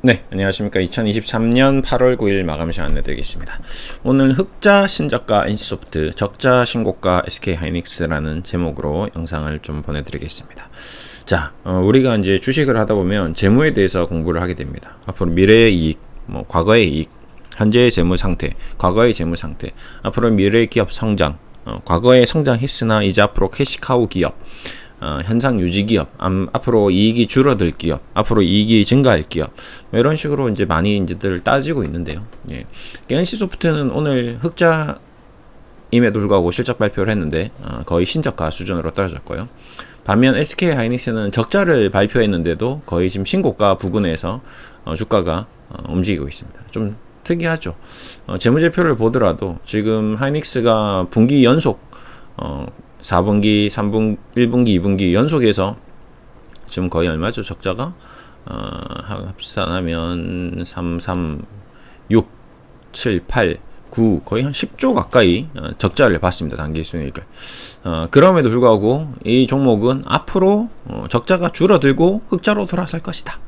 네, 안녕하십니까. 2023년 8월 9일 마감 시간 내드리겠습니다. 오늘 흑자 신저가 NC소프트, 적자 신고가 SK 하이닉스라는 제목으로 영상을 좀 보내드리겠습니다. 자, 어, 우리가 이제 주식을 하다 보면 재무에 대해서 공부를 하게 됩니다. 앞으로 미래의 이익, 뭐 과거의 이익, 현재의 재무 상태, 과거의 재무 상태, 앞으로 미래의 기업 성장, 어, 과거에 성장했으나 이제 앞으로 캐시카우 기업, 어, 현상 유지 기업, 암, 앞으로 이익이 줄어들 기업, 앞으로 이익이 증가할 기업, 뭐 이런 식으로 이제 많이 이제들 따지고 있는데요. 예. NC 소프트는 오늘 흑자 임에도 불구하고 실적 발표를 했는데 어, 거의 신저가 수준으로 떨어졌고요. 반면 SK 하이닉스는 적자를 발표했는데도 거의 지금 신고가 부근에서 어, 주가가 어, 움직이고 있습니다. 좀 특이하죠. 어, 재무제표를 보더라도 지금 하이닉스가 분기 연속 어, 4분기, 3분, 1분기, 2분기 연속해서 지금 거의 얼마죠? 적자가 어, 합산하면 3, 3, 6, 7, 8, 9 거의 한 10조 가까이 어, 적자를 봤습니다. 단기 순이익을. 어, 그럼에도 불구하고 이 종목은 앞으로 어, 적자가 줄어들고 흑자로 돌아설 것이다.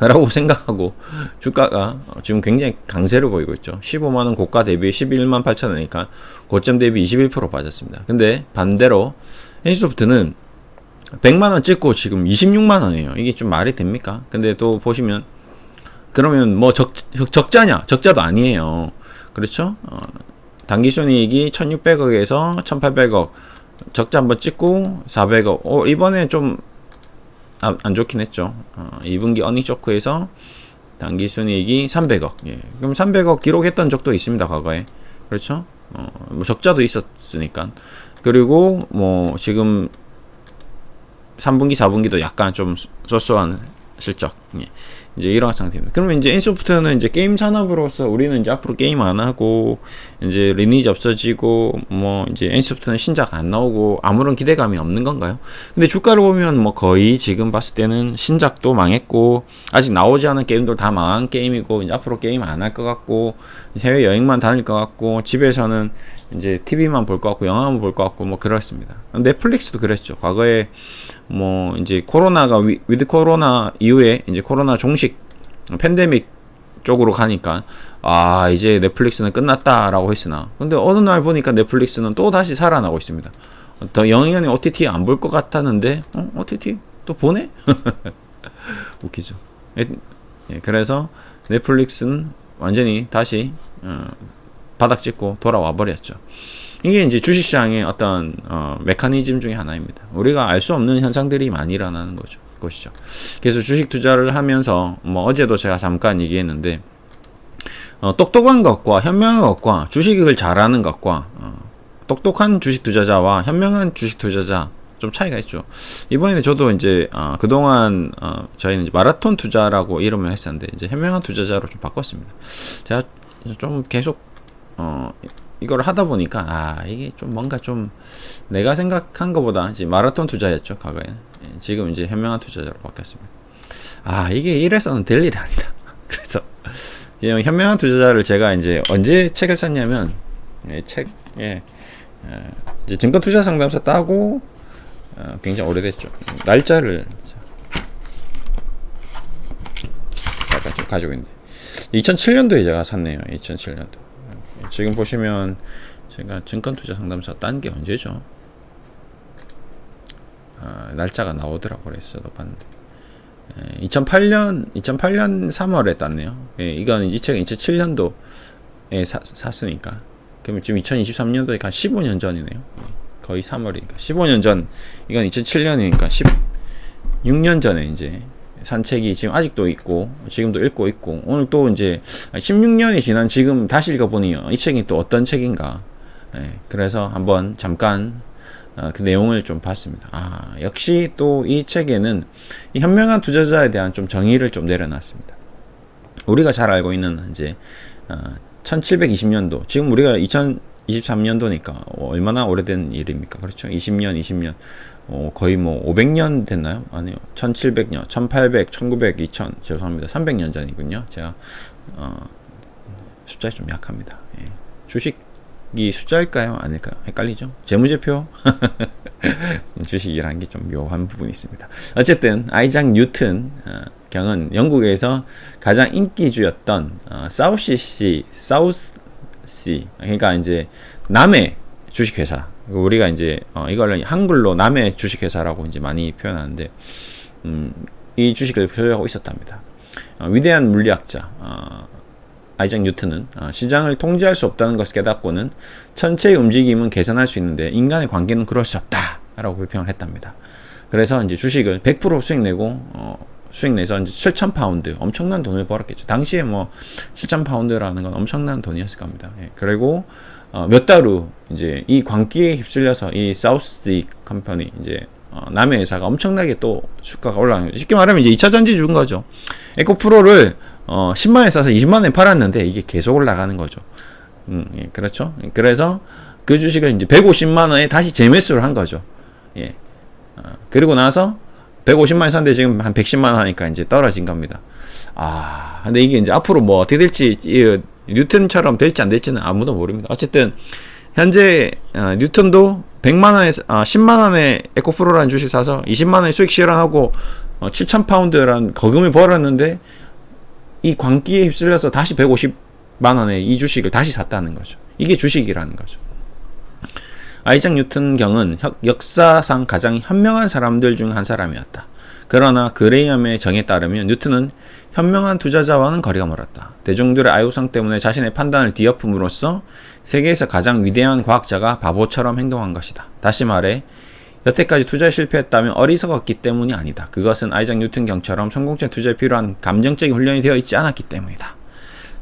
라고 생각하고 주가가 지금 굉장히 강세를 보이고 있죠. 15만원 고가 대비 11만 8천원이니까 고점 대비 21% 빠졌습니다. 근데 반대로 NC소프트는 100만원 찍고 지금 26만원이에요. 이게 좀 말이 됩니까? 근데 또 보시면 그러면 뭐 적, 적 자냐? 적자도 아니에요. 그렇죠? 어, 당기순이익이 1600억에서 1800억 적자 한번 찍고 400억. 어, 이번에 좀 아, 안 좋긴 했죠. 어, 2분기 어닝 쇼크에서 단기 순이익이 300억. 예. 그럼 300억 기록했던 적도 있습니다, 과거에. 그렇죠? 어, 뭐 적자도 있었으니까. 그리고 뭐 지금 3분기, 4분기도 약간 좀 쏘쏘한 실적. 예. 이제 이런 상태입니다. 그러면 이제 엔소프트는 이제 게임 산업으로서 우리는 이제 앞으로 게임 안 하고 이제 리니지 없어지고 뭐 이제 엔소프트는 신작 안 나오고 아무런 기대감이 없는 건가요? 근데 주가를 보면 뭐 거의 지금 봤을 때는 신작도 망했고 아직 나오지 않은 게임도 다 망한 게임이고 이제 앞으로 게임 안 할 것 같고 해외 여행만 다닐 것 같고 집에서는 이제 TV만 볼 것 같고 영화만 볼 것 같고 뭐 그렇습니다. 넷플릭스도 그랬죠. 과거에 뭐 이제 코로나가 위, 위드 코로나 이후에 이제 코로나 종식 팬데믹 쪽으로 가니까 아 이제 넷플릭스는 끝났다라고 했으나 근데 어느 날 보니까 넷플릭스는 또 다시 살아나고 있습니다. 더 영연히 OTT 안 볼 것 같았는데 어 OTT 또 보네? 웃기죠. 예, 그래서 넷플릭스는 완전히 다시 어, 바닥 찍고 돌아와 버렸죠. 이게 이제 주식시장의 어떤 어, 메커니즘 중의 하나입니다. 우리가 알 수 없는 현상들이 많이 일어나는 거죠. 것이죠. 그래서 주식 투자를 하면서 뭐 어제도 제가 잠깐 얘기했는데 어, 똑똑한 것과 현명한 것과 주식을 잘하는 것과 어, 똑똑한 주식 투자자와 현명한 주식 투자자 좀 차이가 있죠. 이번에 저도 이제 어, 그동안 어, 저희는 마라톤 투자라고 이름을 했었는데 이제 현명한 투자자로 좀 바꿨습니다. 제가 좀 계속 어, 이걸 하다 보니까 아 이게 좀 뭔가 좀 내가 생각한 것보다 이제 마라톤 투자였죠 과거에는 예, 지금 이제 현명한 투자자로 바뀌었습니다. 아 이게 이래서는 될 일이 아니다. 그래서 현명한 투자자를 제가 이제 언제 책을 썼냐면 예, 책에 예, 이제 증권 투자 상담사 따고 어, 굉장히 오래됐죠. 날짜를 약간 좀 가지고 있는데 2007년도에 제가 샀네요. 2007년도. 지금 보시면 제가 증권투자 상담사 딴 게 언제죠? 아, 날짜가 나오더라고 그래서 저도 봤는데 예, 2008년 2008년 3월에 땄네요. 예, 이건 이 책은 2007년도에 사, 샀으니까 그러면 지금 2023년도에 한 15년 전이네요. 예, 거의 3월이니까 15년 전 이건 2007년이니까 16년 전에 이제 산책이 지금 아직도 있고 지금도 읽고 있고 오늘 또 이제 16년이 지난 지금 다시 읽어보니 이 책이 또 어떤 책인가 네, 그래서 한번 잠깐 어, 그 내용을 좀 봤습니다. 아 역시 또 이 책에는 이 현명한 투자자에 대한 좀 정의를 좀 내려놨습니다. 우리가 잘 알고 있는 이제 어, 1720년도 지금 우리가 2023년도니까 얼마나 오래된 일입니까? 그렇죠? 20년, 20년 어, 거의 뭐 500년 됐나요? 아니요. 1700년, 1800, 1900, 2000 죄송합니다. 300년 전이군요. 제가 어, 숫자에 좀 약합니다. 예. 주식이 숫자일까요? 아닐까요? 헷갈리죠? 재무제표 주식이라는 게 좀 묘한 부분이 있습니다. 어쨌든 아이작 뉴튼 어, 경은 영국에서 가장 인기주였던 어, 사우시시 사우스 시 그러니까 이제 남의 주식회사 우리가 이제 어, 이걸 한글로 남의 주식회사라고 이제 많이 표현하는데 음, 이 주식을 소유하고 있었답니다. 어, 위대한 물리학자 어, 아이작 뉴턴은 어, 시장을 통제할 수 없다는 것을 깨닫고는 천체의 움직임은 계산할 수 있는데 인간의 관계는 그럴 수 없다라고 불평을 했답니다. 그래서 이제 주식을 100% 수익 내고 어, 수익 내서 이제 7천 파운드 엄청난 돈을 벌었겠죠. 당시에 뭐 7천 파운드라는 건 엄청난 돈이었을 겁니다. 예. 그리고 어, 몇 달 후 이제 이 광기에 휩쓸려서 이 사우스 컴퍼니 이제 어, 남의 회사가 엄청나게 또 주가가 올라가는. 쉽게 말하면 이제 2차 전지 준 거죠. 에코프로를 어, 10만 원에 사서 20만 원에 팔았는데 이게 계속 올라가는 거죠. 음, 예, 그렇죠. 그래서 그 주식을 이제 150만 원에 다시 재매수를 한 거죠. 예. 어, 그리고 나서 150만 원 샀는데 지금 한 110만 원 하니까 이제 떨어진 겁니다. 아, 근데 이게 이제 앞으로 뭐 어떻게 될지 이, 뉴턴처럼 될지 안 될지는 아무도 모릅니다. 어쨌든 현재 어, 뉴턴도 100만 원에 어, 10만 원에 에코프로라는 주식 사서 20만 원에 수익 실현하고 어, 7천 파운드라는 거금을 벌었는데 이 광기에 휩쓸려서 다시 150만 원에 이 주식을 다시 샀다는 거죠. 이게 주식이라는 거죠. 아이작 뉴턴 경은 역사상 가장 현명한 사람들 중 한 사람이었다. 그러나 그레이엄의 정에 따르면 뉴턴은 현명한 투자자와는 거리가 멀었다. 대중들의 아유성 때문에 자신의 판단을 뒤엎음으로써 세계에서 가장 위대한 과학자가 바보처럼 행동한 것이다. 다시 말해 여태까지 투자에 실패했다면 어리석었기 때문이 아니다. 그것은 아이작 뉴턴 경처럼 성공적 투자에 필요한 감정적인 훈련이 되어 있지 않았기 때문이다.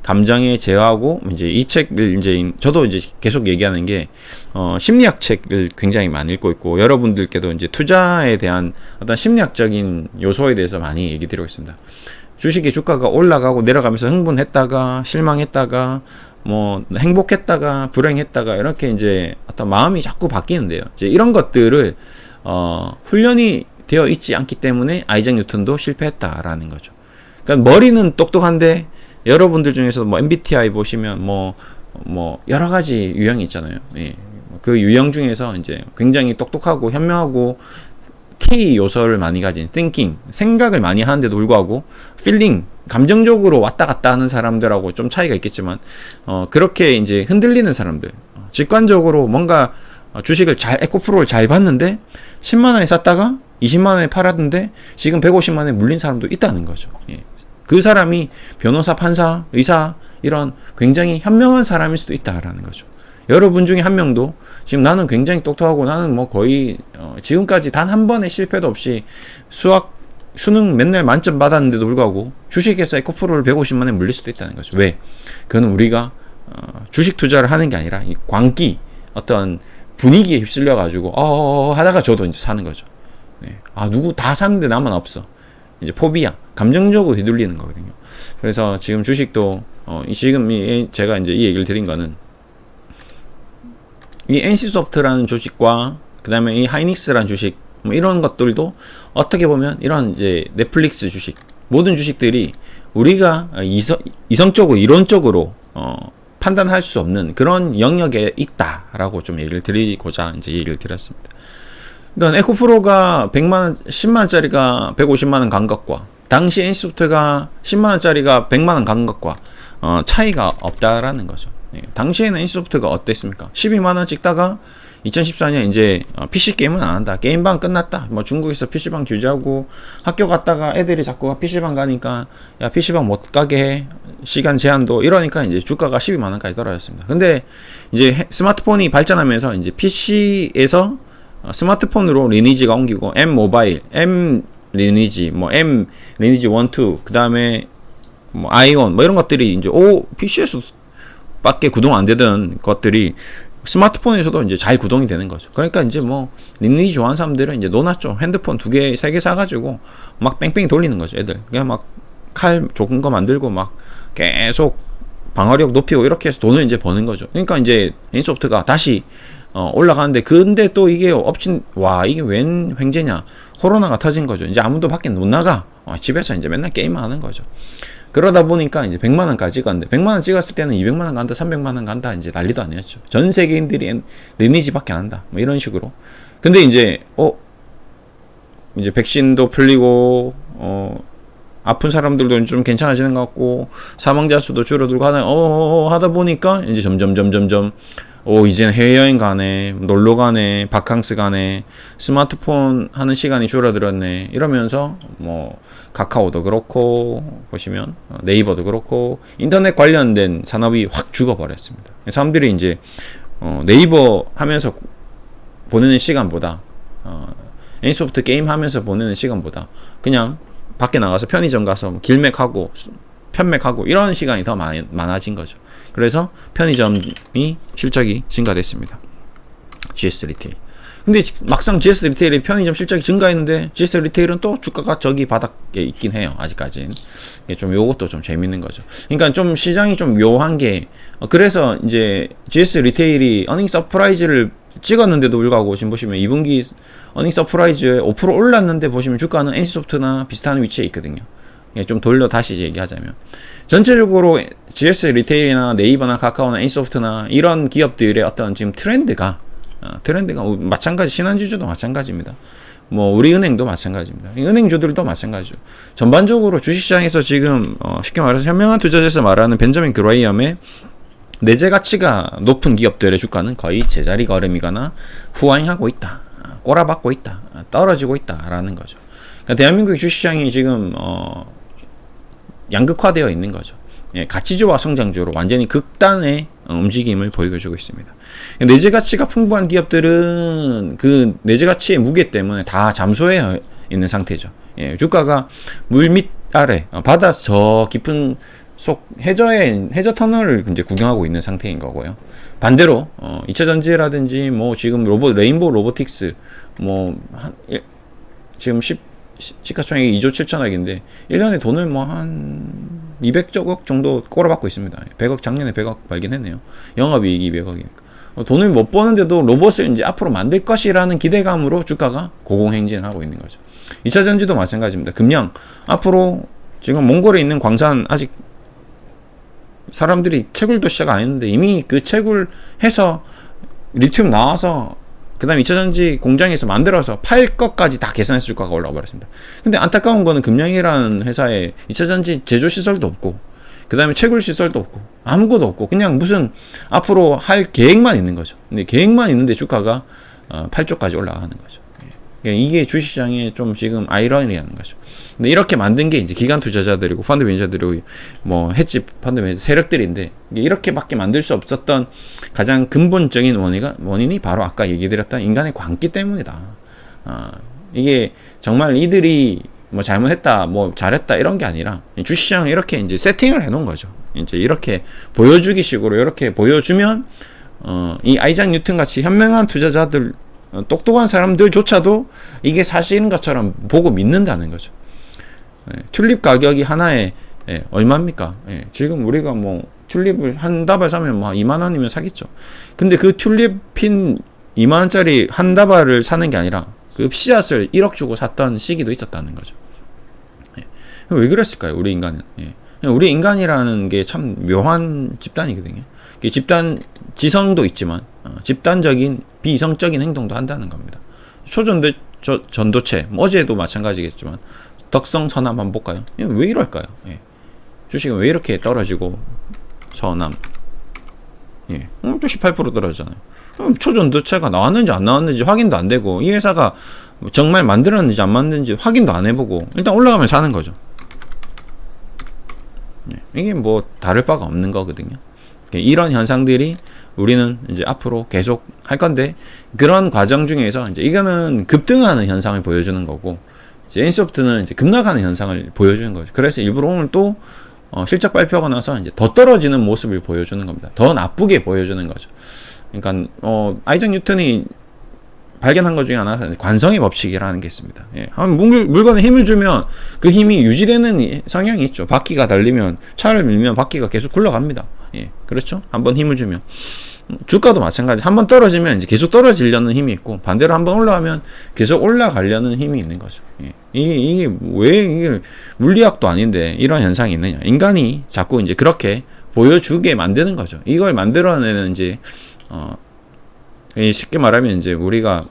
감정에 제어하고 이제 이 책을 이제 저도 이제 계속 얘기하는 게 어, 심리학 책을 굉장히 많이 읽고 있고 여러분들께도 이제 투자에 대한 어떤 심리학적인 요소에 대해서 많이 얘기 드리고 있습니다. 주식의 주가가 올라가고 내려가면서 흥분했다가 실망했다가 뭐 행복했다가 불행했다가 이렇게 이제 어떤 마음이 자꾸 바뀌는데요. 이제 이런 것들을 어, 훈련이 되어 있지 않기 때문에 아이작 뉴턴도 실패했다라는 거죠. 그러니까 머리는 똑똑한데 여러분들 중에서 뭐 MBTI 보시면 뭐, 뭐, 여러 가지 유형이 있잖아요. 예. 그 유형 중에서 이제 굉장히 똑똑하고 현명하고 K 요소를 많이 가진 thinking, 생각을 많이 하는데도 불구하고 feeling, 감정적으로 왔다 갔다 하는 사람들하고 좀 차이가 있겠지만, 어, 그렇게 이제 흔들리는 사람들, 어, 직관적으로 뭔가 주식을 잘, 에코프로를 잘 봤는데, 10만 원에 샀다가 20만 원에 팔았는데, 지금 150만 원에 물린 사람도 있다는 거죠. 예. 그 사람이 변호사, 판사, 의사 이런 굉장히 현명한 사람일 수도 있다라는 거죠. 여러분 중에 한 명도 지금 나는 굉장히 똑똑하고 나는 뭐 거의 어 지금까지 단 한 번의 실패도 없이 수학 수능 맨날 만점 받았는데도 불구하고 주식에서 에코프로를 150만에 물릴 수도 있다는 거죠. 왜? 그거는 우리가 어 주식 투자를 하는 게 아니라 이 광기 어떤 분위기에 휩쓸려 가지고 어 하다가 저도 이제 사는 거죠. 네. 아 누구 다 샀는데 나만 없어. 이제 포비아 감정적으로 휘둘리는 거거든요. 그래서 지금 주식도 어, 지금 이, 제가 이제 이 얘기를 드린 거는 이 NC소프트라는 주식과 그 다음에 이 하이닉스라는 주식 뭐 이런 것들도 어떻게 보면 이런 이제 넷플릭스 주식 모든 주식들이 우리가 이성, 이성적으로 이론적으로 어, 판단할 수 없는 그런 영역에 있다라고 좀 얘기를 드리고자 이제 얘기를 드렸습니다. 그러니까 에코프로가 100만 원, 10만 원짜리가 150만 원 간 것과 당시 NC소프트가 10만 원짜리가 100만 원 간 것과 어, 차이가 없다라는 거죠. 예, 당시에는 NC소프트가 어땠습니까? 12만 원 찍다가 2014년 이제 어, PC 게임은 안 한다. 게임방 끝났다. 뭐 중국에서 PC방 규제하고 학교 갔다가 애들이 자꾸 PC방 가니까 야 PC방 못 가게 해. 시간 제한도 이러니까 이제 주가가 12만 원까지 떨어졌습니다. 근데 이제 스마트폰이 발전하면서 이제 PC에서 어, 스마트폰으로 리니지가 옮기고 M 모바일, M 리니지, 뭐 M 리니지 1, 2, 그 다음에 뭐 아이온, 뭐 이런 것들이 이제 오 PC에서 밖에 구동 안 되던 것들이 스마트폰에서도 이제 잘 구동이 되는 거죠. 그러니까 이제 뭐 리니지 좋아하는 사람들은 이제 노놨죠. 핸드폰 두 개, 세 개 사가지고 막 뺑뺑이 돌리는 거죠. 애들 그냥 막칼 좁은 거 만들고 막 계속 방어력 높이고 이렇게 해서 돈을 이제 버는 거죠. 그러니까 이제 인소프트가 다시 어, 올라가는데 근데 또 이게 엎친 와 이게 웬 횡재냐? 코로나가 터진 거죠. 이제 아무도 밖에 못 나가. 어, 집에서 이제 맨날 게임만 하는 거죠. 그러다 보니까 이제 100만 원까지 찍었는데 100만 원 찍었을 때는 200만 원 간다 300만 원 간다 이제 난리도 아니었죠. 전 세계인들이 리니지밖에 안 한다. 뭐 이런 식으로. 근데 이제 어 이제 백신도 풀리고 어 아픈 사람들도 좀 괜찮아지는 것 같고 사망자 수도 줄어들고 하다 어 하다 보니까 이제 점점 점점 점 오 이제는 해외여행 가네. 놀러 가네. 바캉스 가네. 스마트폰 하는 시간이 줄어들었네. 이러면서 뭐 카카오도 그렇고 보시면 어, 네이버도 그렇고 인터넷 관련된 산업이 확 죽어버렸습니다. 사람들이 이제 어, 네이버 하면서 보내는 시간보다 어, 애니소프트 게임 하면서 보내는 시간보다 그냥 밖에 나가서 편의점 가서 뭐 길맥하고 수- 편맥하고 이런 시간이 더 많아진 거죠. 그래서 편의점이 실적이 증가됐습니다. GS 리테일. 근데 막상 GS 리테일이 편의점 실적이 증가했는데 GS 리테일은 또 주가가 저기 바닥에 있긴 해요. 아직까지는. 좀 요것도 좀 재밌는 거죠. 그러니까 좀 시장이 좀 묘한 게 어, 그래서 이제 GS 리테일이 어닝 서프라이즈를 찍었는데도 불구하고 지금 보시면 2분기 어닝 서프라이즈에 5% 올랐는데 보시면 주가는 NC소프트나 비슷한 위치에 있거든요. 예, 좀 돌려 다시 얘기하자면 전체적으로 GS 리테일이나 네이버나 카카오나 NC소프트나 이런 기업들의 어떤 지금 트렌드가 어, 트렌드가 우- 마찬가지 신한지주도 마찬가지입니다. 뭐 우리은행도 마찬가지입니다. 이 은행주들도 마찬가지죠. 전반적으로 주식시장에서 지금 어, 쉽게 말해서 현명한 투자자에서 말하는 벤저민 그레이엄의 내재 가치가 높은 기업들의 주가는 거의 제자리 걸음이거나 후행하고 있다. 아, 꼬라박고 있다. 아, 떨어지고 있다라는 거죠. 그러니까 대한민국의 주식시장이 지금 어, 양극화되어 있는 거죠. 예, 가치주와 성장주로 완전히 극단의 어, 움직임을 보여주고 있습니다. 내재 가치가 풍부한 기업들은 그 내재 가치의 무게 때문에 다 잠수해 있는 상태죠. 예, 주가가 물 밑 아래 어, 바다 저 깊은 속 해저에 해저 터널을 이제 구경하고 있는 상태인 거고요. 반대로 어, 2차 전지라든지 뭐 지금 로봇 레인보우 로보틱스 뭐 한, 일- 지금 10 시- 시가총액이 2조 7천억인데 1년에 돈을 뭐 한 200억 정도 꼬라박고 있습니다. 100억 작년에 100억 발견했네요. 영업이익이 200억이니까. 어, 돈을 못 버는데도 로봇을 이제 앞으로 만들 것이라는 기대감으로 주가가 고공행진하고 있는 거죠. 2차 전지도 마찬가지입니다. 금량 앞으로 지금 몽골에 있는 광산 아직 사람들이 채굴도 시작 안 했는데 이미 그 채굴해서 리튬 나와서 그 다음에 2차 전지 공장에서 만들어서 팔 것까지 다 계산해서 주가가 올라가 버렸습니다. 근데 안타까운 거는 금량이라는 회사에 2차 전지 제조 시설도 없고 그 다음에 채굴 시설도 없고 아무것도 없고 그냥 무슨 앞으로 할 계획만 있는 거죠. 근데 계획만 있는데 주가가 어, 8조까지 올라가는 거죠. 예. 그러니까 이게 주식시장의 좀 지금 아이러니라는 거죠. 근데 이렇게 만든 게 이제 기관 투자자들이고 펀드 매니저들이고 뭐 해지 펀드 매니저 세력들인데 이렇게밖에 만들 수 없었던 가장 근본적인 원인이 원인이 바로 아까 얘기드렸던 인간의 광기 때문이다. 아, 이게 정말 이들이 뭐 잘못했다, 뭐 잘했다 이런 게 아니라 주시장을 이렇게 이제 세팅을 해놓은 거죠. 이제 이렇게 보여주기 식으로 이렇게 보여주면 어, 이 아이작 뉴튼 같이 현명한 투자자들, 어, 똑똑한 사람들조차도 이게 사실인 것처럼 보고 믿는다는 거죠. 예, 튤립 가격이 하나에 예, 얼마입니까? 예, 지금 우리가 뭐 튤립을 한 다발 사면 뭐 2만 원이면 사겠죠. 근데 그 튤립 핀 2만 원짜리 한 다발을 사는 게 아니라 그 씨앗을 1억 주고 샀던 시기도 있었다는 거죠. 예. 왜 그랬을까요? 우리 인간은. 예. 우리 인간이라는 게 참 묘한 집단이거든요. 집단 지성도 있지만 어, 집단적인 비이성적인 행동도 한다는 겁니다. 초전도 저, 전도체 뭐 어제도 마찬가지겠지만 덕성 서남 한번 볼까요? 예, 왜 이럴까요? 예. 주식은 왜 이렇게 떨어지고 서남 예, 음, 또18% 떨어지잖아요. 음, 초전도체가 나왔는지 안 나왔는지 확인도 안 되고 이 회사가 정말 만들었는지 안 만드는지 확인도 안 해보고 일단 올라가면 사는 거죠. 예, 이게 뭐 다를 바가 없는 거거든요. 예, 이런 현상들이 우리는 이제 앞으로 계속 할 건데 그런 과정 중에서 이제 이거는 급등하는 현상을 보여주는 거고 이제 엔소프트는 이제 급락하는 현상을 보여주는 거죠. 그래서 일부러 오늘 또 어, 실적 발표가 나서 이제 더 떨어지는 모습을 보여주는 겁니다. 더 나쁘게 보여주는 거죠. 그러니까 어, 아이작 뉴턴이 발견한 것 중에 하나가 관성의 법칙이라는 게 있습니다. 예. 한 물, 물건에 힘을 주면 그 힘이 유지되는 성향이 있죠. 바퀴가 달리면 차를 밀면 바퀴가 계속 굴러갑니다. 예. 그렇죠? 한번 힘을 주면. 주가도 마찬가지. 한번 떨어지면 이제 계속 떨어지려는 힘이 있고 반대로 한번 올라가면 계속 올라가려는 힘이 있는 거죠. 예. 이게, 이게 왜 이게 물리학도 아닌데 이런 현상이 있느냐? 인간이 자꾸 이제 그렇게 보여주게 만드는 거죠. 이걸 만들어내는 이제 어 쉽게 말하면 이제 우리가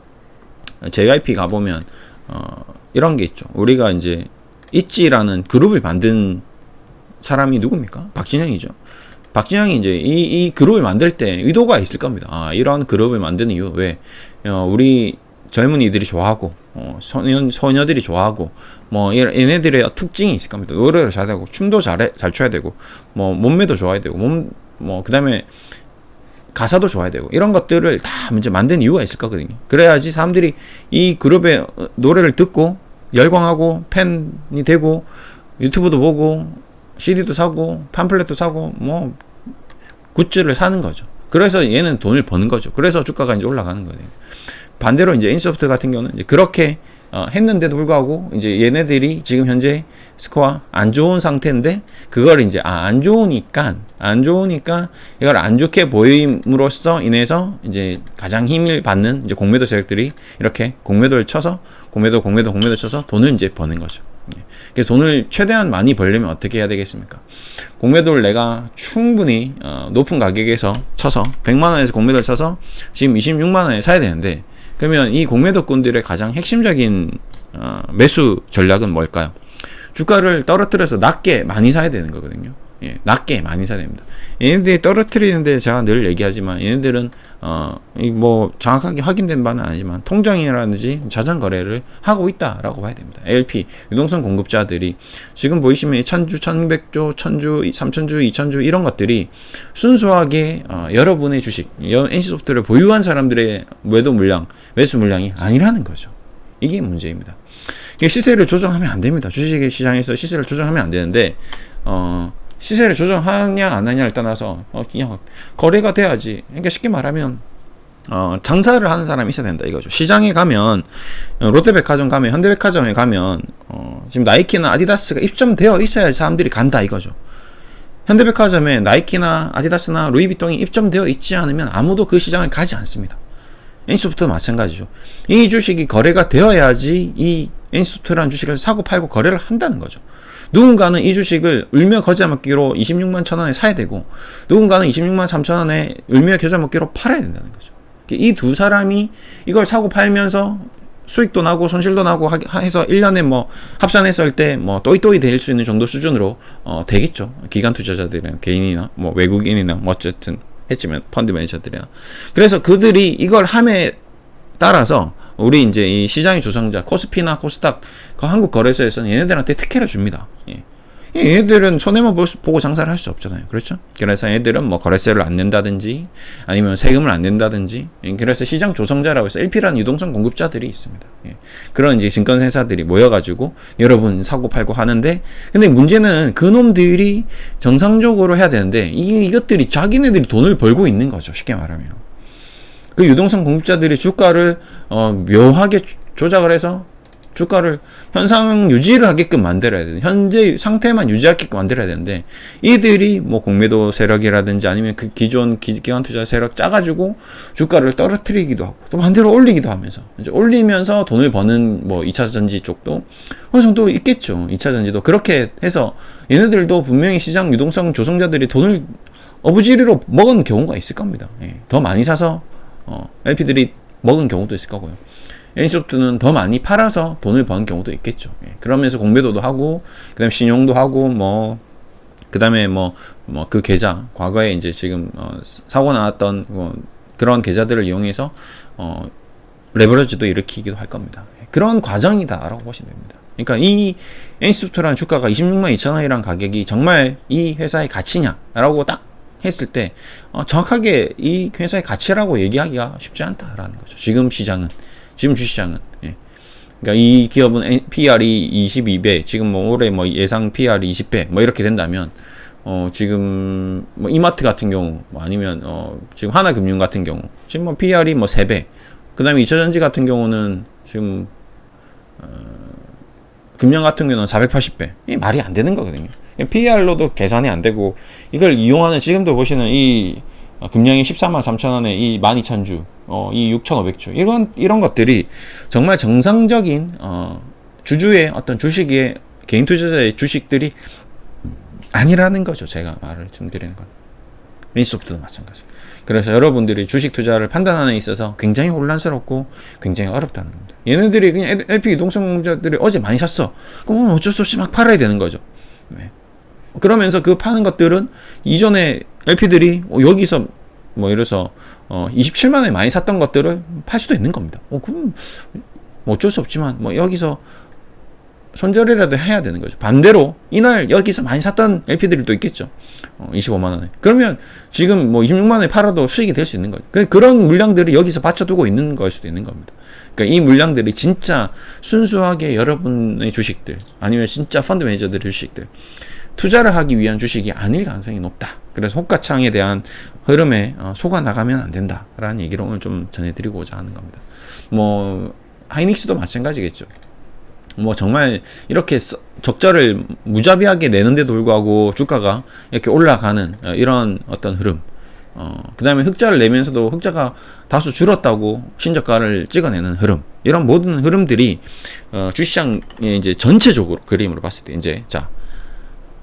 JYP 가보면 어 이런 게 있죠. 우리가 이제 있지라는 그룹을 만든 사람이 누굽니까? 박진영이죠. 박진영이 이제 이, 이 그룹을 만들 때 의도가 있을 겁니다. 아, 이런 그룹을 만드는 이유 왜 어, 우리 젊은이들이 좋아하고 어, 소년 소녀들이 좋아하고 뭐 얘- 얘네들의 특징이 있을 겁니다. 노래를 잘하고 춤도 잘해 잘 춰야 되고 뭐 몸매도 좋아야 되고 몸 뭐 그다음에 가사도 좋아야 되고 이런 것들을 다 이제 만든 이유가 있을 거거든요. 그래야지 사람들이 이 그룹의 어, 노래를 듣고 열광하고 팬이 되고 유튜브도 보고 CD도 사고 팜플렛도 사고 뭐 굿즈를 사는 거죠. 그래서 얘는 돈을 버는 거죠. 그래서 주가가 이제 올라가는 거예요. 반대로 이제 인소프트 같은 경우는 이제 그렇게 어, 했는데도 불구하고 이제 얘네들이 지금 현재 스코어 안 좋은 상태인데 그걸 이제 아, 안 좋으니까 안 좋으니까 이걸 안 좋게 보임으로써 인해서 이제 가장 힘을 받는 이제 공매도 세력들이 이렇게 공매도를 쳐서 공매도 공매도 공매도 쳐서 돈을 이제 버는 거죠. 돈을 최대한 많이 벌려면 어떻게 해야 되겠습니까? 공매도를 내가 충분히 어, 높은 가격에서 쳐서 100만 원에서 공매도를 쳐서 지금 26만 원에 사야 되는데 그러면 이 공매도꾼들의 가장 핵심적인 어, 매수 전략은 뭘까요? 주가를 떨어뜨려서 낮게 많이 사야 되는 거거든요. 예, 낮게 많이 사야 됩니다. 얘네들이 떨어뜨리는데 제가 늘 얘기하지만 얘네들은 어뭐 정확하게 확인된 바는 아니지만 통장이라든지 자산 거래를 하고 있다라고 봐야 됩니다. LP 유동성 공급자들이 지금 보이시면 천주, 천백조, 천주, 삼천주, 이천주 이런 것들이 순수하게 어, 여러분의 주식, NC소프트를 보유한 사람들의 매도 물량, 매수 물량이 아니라는 거죠. 이게 문제입니다. 시세를 조정하면 안 됩니다. 주식 시장에서 시세를 조정하면 안 되는데 어, 시세를 조정하냐 안 하냐를 떠나서 어, 그냥 거래가 돼야지. 그러니까 쉽게 말하면 어, 장사를 하는 사람이 있어야 된다 이거죠. 시장에 가면 어, 롯데백화점 가면 현대백화점에 가면 어, 지금 나이키나 아디다스가 입점되어 있어야 사람들이 간다 이거죠. 현대백화점에 나이키나 아디다스나 루이비통이 입점되어 있지 않으면 아무도 그 시장을 가지 않습니다. 엔소프트도 마찬가지죠. 이 주식이 거래가 되어야지 이 엔소프트라는 주식을 사고 팔고 거래를 한다는 거죠. 누군가는 이 주식을 울며 거저 먹기로 26만 천 원에 사야 되고 누군가는 26만 3천 원에 울며 겨자 먹기로 팔아야 된다는 거죠. 이 두 사람이 이걸 사고 팔면서 수익도 나고 손실도 나고 하- 해서 1년에 뭐 합산했을 때 뭐 또이또이 될 수 있는 정도 수준으로 어 되겠죠. 기관 투자자들이나 개인이나 뭐 외국인이나 뭐 어쨌든 했지만 펀드 매니저들이나 그래서 그들이 이걸 함에 따라서 우리 이제 이 시장의 조성자 코스피나 코스닥 그 한국 거래소에서는 얘네들한테 특혜를 줍니다. 예. 얘네들은 손해만 보고 장사를 할 수 없잖아요. 그렇죠? 그래서 얘네들은 뭐 거래세를 안 낸다든지 아니면 세금을 안 낸다든지 예, 그래서 시장 조성자라고 해서 LP라는 유동성 공급자들이 있습니다. 예. 그런 이제 증권 회사들이 모여가지고 여러분 사고 팔고 하는데 근데 문제는 그 놈들이 정상적으로 해야 되는데 이 이것들이 자기네들이 돈을 벌고 있는 거죠. 쉽게 말하면. 그 유동성 공급자들이 주가를 어, 묘하게 조- 조작을 해서 주가를 현상 유지를 하게끔 만들어야 되는 현재 상태만 유지하게끔 만들어야 되는데 이들이 뭐 공매도 세력이라든지 아니면 그 기존 기, 기관 투자 세력 짜가지고 주가를 떨어뜨리기도 하고 또 반대로 올리기도 하면서 이제 올리면서 돈을 버는 뭐 2차 전지 쪽도 어느 정도 있겠죠. 2차 전지도 그렇게 해서 얘네들도 분명히 시장 유동성 조성자들이 돈을 어부지리로 먹은 경우가 있을 겁니다. 예, 더 많이 사서 어, LP들이 먹은 경우도 있을 거고요. 엔소프트는 더 많이 팔아서 돈을 버는 경우도 있겠죠. 예, 그러면서 공매도도 하고, 그 다음 에 신용도 하고, 뭐, 그 다음에 뭐, 뭐 그 계좌, 과거에 이제 지금 어, 사고 나왔던 뭐 그런 계좌들을 이용해서 어, 레버리지도 일으키기도 할 겁니다. 예, 그런 과정이다라고 보시면 됩니다. 그러니까 이 엔소프트라는 주가가 26만 2천 원이라는 가격이 정말 이 회사의 가치냐라고 딱 했을 때 어, 정확하게 이 회사의 가치라고 얘기하기가 쉽지 않다라는 거죠. 지금 시장은 지금 주시장은 예. 그러니까 이 기업은 PR이 22배, 지금 뭐 올해 뭐 예상 PR이 20배 뭐 이렇게 된다면 어 지금 뭐 이마트 같은 경우 뭐 아니면 어 지금 하나금융 같은 경우 지금 뭐 PR이 뭐 3배. 그다음에 2차전지 같은 경우는 지금 어, 금융 같은 경우는 480배. 이 말이 안 되는 거거든요. PR로도 계산이 안 되고 이걸 이용하는 지금도 보시는 이 어, 금량이 14만 3천 원에 이 12,000주, 어, 이 6,500주 이런 이런 것들이 정말 정상적인 어, 주주의 어떤 주식의 개인 투자자의 주식들이 아니라는 거죠. 제가 말을 좀 드리는 건. 인소프트도 마찬가지. 그래서 여러분들이 주식 투자를 판단하는 데 있어서 굉장히 혼란스럽고 굉장히 어렵다는 겁니다. 얘네들이 그냥 LP 유동성자들이 어제 많이 샀어. 그럼 어쩔 수 없이 막 팔아야 되는 거죠. 네. 그러면서 그 파는 것들은 이전에 LP들이 여기서 뭐 이래서 어 27만 원에 많이 샀던 것들을 팔 수도 있는 겁니다. 어 그럼 뭐 어쩔 수 없지만 뭐 여기서 손절이라도 해야 되는 거죠. 반대로 이날 여기서 많이 샀던 LP들이 또 있겠죠. 어, 25만 원에. 그러면 지금 뭐 26만 원에 팔아도 수익이 될 수 있는 거죠. 그, 그런 물량들이 여기서 받쳐두고 있는 걸 수도 있는 겁니다. 그러니까 이 물량들이 진짜 순수하게 여러분의 주식들 아니면 진짜 펀드 매니저들의 주식들 투자를 하기 위한 주식이 아닐 가능성이 높다. 그래서 호가창에 대한 흐름에 어, 속아 나가면 안 된다라는 얘기를 오늘 좀 전해드리고자 하는 겁니다. 뭐 하이닉스도 마찬가지겠죠. 뭐 정말 이렇게 적자를 무자비하게 내는데도 불구하고 주가가 이렇게 올라가는 어, 이런 어떤 흐름. 어, 그 다음에 흑자를 내면서도 흑자가 다수 줄었다고 신저가를 찍어내는 흐름. 이런 모든 흐름들이, 어, 주시장의 이제 전체적으로 그림으로 봤을 때, 이제, 자,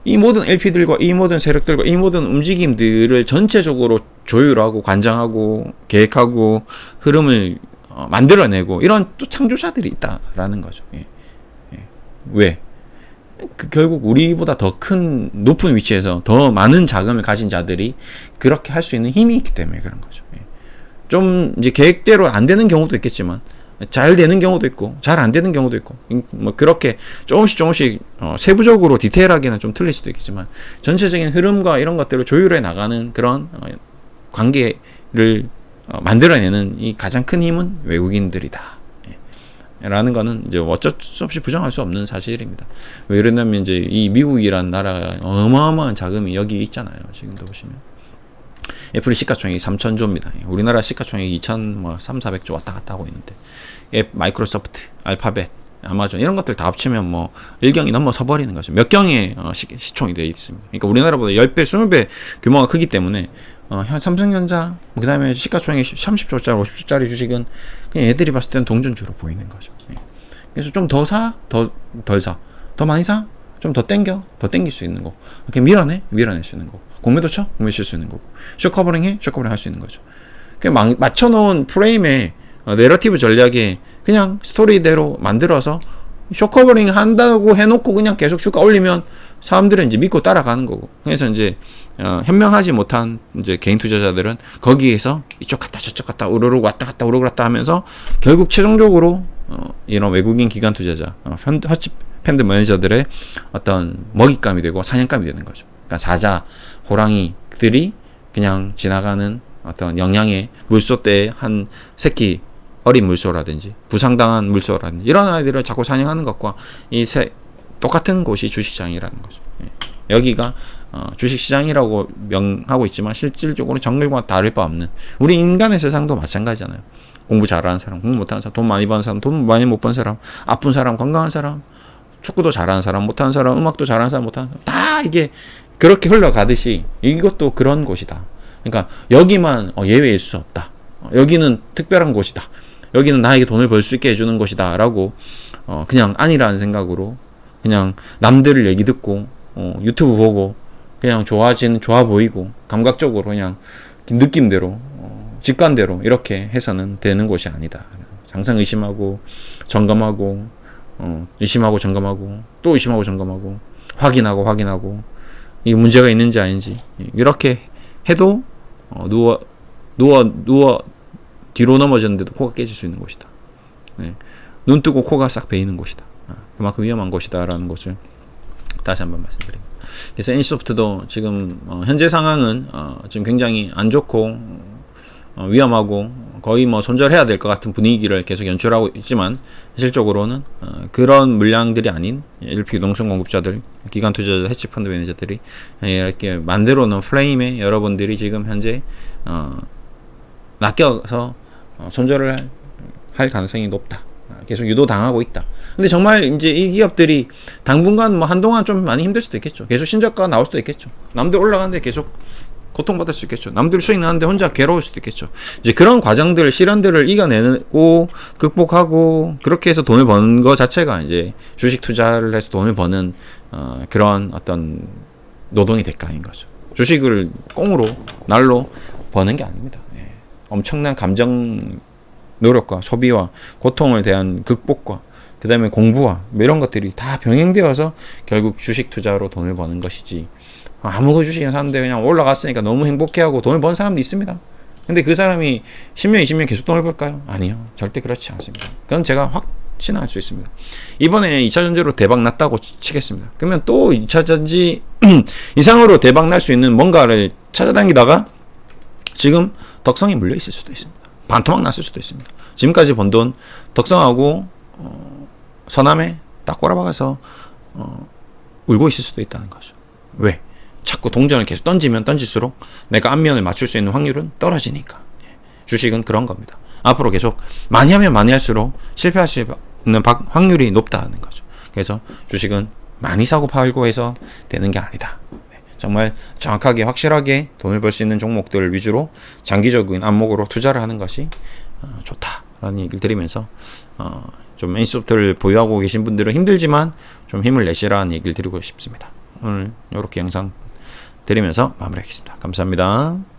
이 모든 LP들과 이 모든 세력들과 이 모든 움직임들을 전체적으로 조율하고 관장하고 계획하고 흐름을 어, 만들어내고 이런 또 창조자들이 있다라는 거죠. 예. 왜? 그 결국 우리보다 더 큰 높은 위치에서 더 많은 자금을 가진 자들이 그렇게 할 수 있는 힘이 있기 때문에 그런 거죠. 예. 좀 이제 계획대로 안 되는 경우도 있겠지만 잘 되는 경우도 있고 잘 안 되는 경우도 있고 뭐 그렇게 조금씩 조금씩 어 세부적으로 디테일하게는 좀 틀릴 수도 있겠지만 전체적인 흐름과 이런 것들을 조율해 나가는 그런 어 관계를 어 만들어내는 이 가장 큰 힘은 외국인들이다. 라는 거는 이제 어쩔 수 없이 부정할 수 없는 사실입니다. 왜 그러냐면 이제 이 미국이란 나라가 어마어마한 자금이 여기 있잖아요. 지금도 보시면. 애플이 시가총액이 3천조입니다. 우리나라 시가총액이 2천 뭐 3, 400조 왔다 갔다 하고 있는데 앱, 마이크로소프트, 알파벳, 아마존 이런 것들 다 합치면 뭐 1경이 넘어서 버리는 거죠. 몇 경의 어, 시, 시총이 되어 있습니다. 그러니까 우리나라보다 10배, 20배 규모가 크기 때문에 어, 삼성전자, 뭐그 다음에 시가총액이 30조짜리, 50조짜리 주식은 그냥 애들이 봤을 때는 동전주로 보이는 거죠. 예. 그래서 좀 더 사, 더, 덜 사. 더 많이 사, 좀 더 땡겨, 더 땡길 수 있는 거. 이렇게 밀어내, 밀어낼 수 있는 거. 공매도 쳐, 공매 칠수 있는 거고. 쇼커버링 해, 쇼커버링 할 수 있는 거죠. 그냥 맞춰놓은 프레임에, 어, 내러티브 전략에 그냥 스토리대로 만들어서 쇼커버링 한다고 해놓고 그냥 계속 주가 올리면 사람들은 이제 믿고 따라가는 거고. 그래서 이제 어, 현명하지 못한 이제 개인 투자자들은 거기에서 이쪽 갔다 저쪽 갔다 우르르 왔다 갔다 우르르 갔다 하면서 결국 최종적으로 어, 이런 외국인 기관 투자자, 어, 허치 팬드 매니저들의 어떤 먹잇감이 되고 사냥감이 되는 거죠. 그러니까 사자, 호랑이들이 그냥 지나가는 어떤 영양의 물소대의 한 새끼 어린 물소라든지 부상당한 물소라든지 이런 아이들을 자꾸 사냥하는 것과 이 세, 똑같은 곳이 주식장이라는 거죠. 예. 여기가 어, 주식시장이라고 명하고 있지만 실질적으로 정글과 다를 바 없는 우리 인간의 세상도 마찬가지잖아요. 공부 잘하는 사람, 공부 못하는 사람, 돈 많이 버는 사람, 돈 많이 못번 사람, 아픈 사람, 건강한 사람, 축구도 잘하는 사람, 못하는 사람, 음악도 잘하는 사람, 못하는 사람, 다 이게 그렇게 흘러가듯이 이것도 그런 곳이다. 그러니까 여기만 어, 예외일 수 없다. 어, 여기는 특별한 곳이다. 여기는 나에게 돈을 벌 수 있게 해주는 곳이다라고 어, 그냥 아니라는 생각으로 그냥 남들을 얘기 듣고 어, 유튜브 보고 그냥 좋아진 좋아 보이고 감각적으로 그냥 느낌대로 어, 직관대로 이렇게 해서는 되는 곳이 아니다. 항상 의심하고 점검하고 어, 의심하고 점검하고 또 의심하고 점검하고 확인하고 확인하고 이 문제가 있는지 아닌지 이렇게 해도 어, 누워 누워 누워 뒤로 넘어졌는데도 코가 깨질 수 있는 곳이다. 네. 눈 뜨고 코가 싹 베이는 곳이다. 아, 그만큼 위험한 곳이다라는 것을 다시 한번 말씀드립니다. 그래서 인시소프트도 지금 어, 현재 상황은 어, 지금 굉장히 안 좋고 어, 위험하고 거의 뭐 손절해야 될 것 같은 분위기를 계속 연출하고 있지만 실질적으로는 어, 그런 물량들이 아닌 LP 농성 공급자들, 기관 투자자, 해치 펀드 매니저들이 이렇게 만들어 놓은 프레임에 여러분들이 지금 현재 어, 낚여서 어, 손절을 할 가능성이 높다. 계속 유도당하고 있다. 근데 정말 이제 이 기업들이 당분간 뭐 한동안 좀 많이 힘들 수도 있겠죠. 계속 신작가 나올 수도 있겠죠. 남들 올라가는데 계속 고통받을 수 있겠죠. 남들 수익 나는데 혼자 괴로울 수도 있겠죠. 이제 그런 과정들, 시련들을 이겨내고 극복하고 그렇게 해서 돈을 버는 것 자체가 이제 주식 투자를 해서 돈을 버는 어, 그런 어떤 노동의 대가인 거죠. 주식을 꽁으로 날로 버는 게 아닙니다. 예. 엄청난 감정 노력과 소비와 고통을 대한 극복과 그 다음에 공부와 뭐 이런 것들이 다 병행되어서 결국 주식 투자로 돈을 버는 것이지 아무 주식이나 샀는데 그냥 올라갔으니까 너무 행복해하고 돈을 번 사람도 있습니다. 근데 그 사람이 10년, 20년 계속 돈을 벌까요? 아니요. 절대 그렇지 않습니다. 그건 제가 확신할 수 있습니다. 이번에 2차 전지로 대박 났다고 치겠습니다. 그러면 또 2차 전지 이상으로 대박 날 수 있는 뭔가를 찾아다니다가 지금 덕성이 물려 있을 수도 있습니다. 반토막 났을 수도 있습니다. 지금까지 번 돈 덕성하고 어, 서남에 딱 꼬라박아서 어, 울고 있을 수도 있다는 거죠. 왜? 자꾸 동전을 계속 던지면 던질수록 내가 안면을 맞출 수 있는 확률은 떨어지니까. 예. 주식은 그런 겁니다. 앞으로 계속 많이 하면 많이 할수록 실패할 수 있는 박- 확률이 높다는 거죠. 그래서 주식은 많이 사고 팔고 해서 되는 게 아니다. 네. 정말 정확하게 확실하게 돈을 벌 수 있는 종목들 위주로 장기적인 안목으로 투자를 하는 것이 어, 좋다라는 얘기를 드리면서 어, 좀 엔소프트를 보유하고 계신 분들은 힘들지만 좀 힘을 내시라는 얘기를 드리고 싶습니다. 오늘 이렇게 영상 드리면서 마무리하겠습니다. 감사합니다.